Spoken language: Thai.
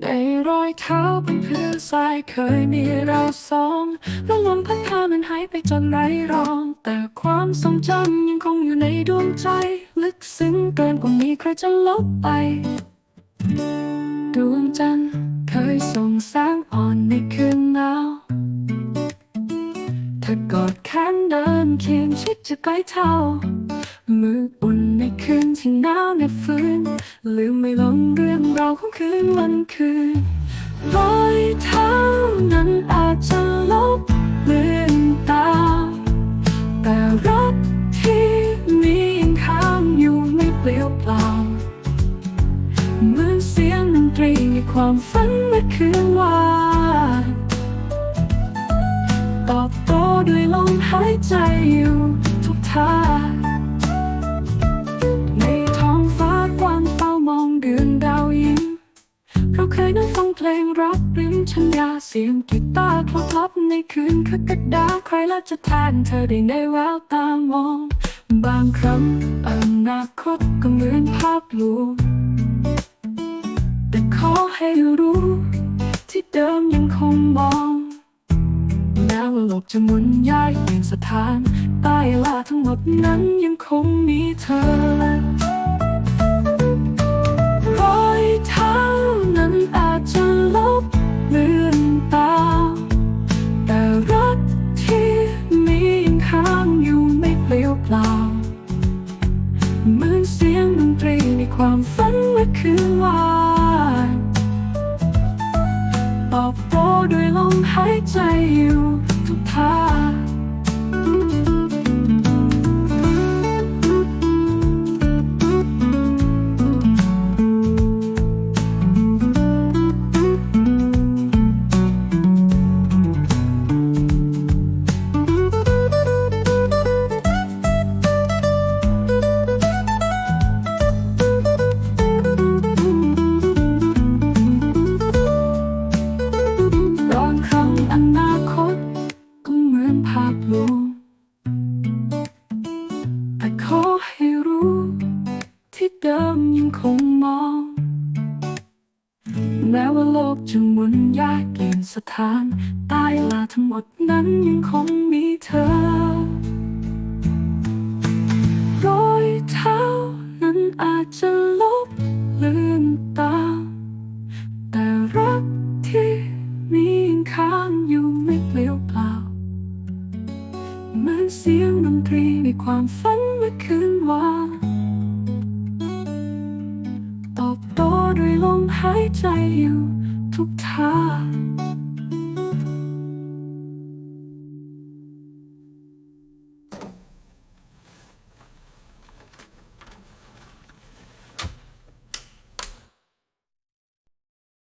ในรอยเท้าบนพื้นทรายเคยมีเราสองแล้วลมพัดพามันหายไปจนไร้รอง แต่ความทรงจำยังคงอยู่ในดวงใจ ลึกซึ้งเกินกว่ามีใครจะลบไป ดวงจันทร์เคยส่องแสงอ่อนในคืนหนาวเธอกอดแขนเดินเคียงชิดจะใกล้เท่ามืออุ่นในคืนที่หนาวเหน็บฟื้นลืมไม่ล ของคืนวันคืนรอยเท้านั้นอาจจะลบเลือนตา แต่รักที่มียังค้างอยู่ไม่เปลี่ยวเปล่าเหมือนเสียงดนตรีในความฝันเมื่อคืนวานตอบโต้ด้วยลมหายใจอยู่ทุกท่า ลงรักริมชัญญาเสียงกีตาร์คลอคลับในคืนคือกระดาใครละจะแทนเธอได้ในแววตามอง บางครั้งอนาคตก็เหมือนภาพลวงแต่ขอให้รู้ ที่เดิมยังคงมอง แม้ว่าโลกจะหมุนย้ายเปลี่ยนสถานใต้ลาทั้งหมดนั้นยังคงมีเธอ ความฝันเมื่อคืนวานตอบโต้ด้วยลมหายใจอยู่ ภาพลวงแต่ขอให้รู้ ที่เดิมยังคงมอง แม้ว่าโลกจะหมุนย้ายเปลี่ยนสถานใต้ลาทั้งหมดนั้นยังคงมีเธอรอยเท้านั้นอาจจะ เหมือนเสียงดนตรีในความฝันเมื่อคืนวานตอบโต้ด้วยลมหายใจอยู่ทุกท่า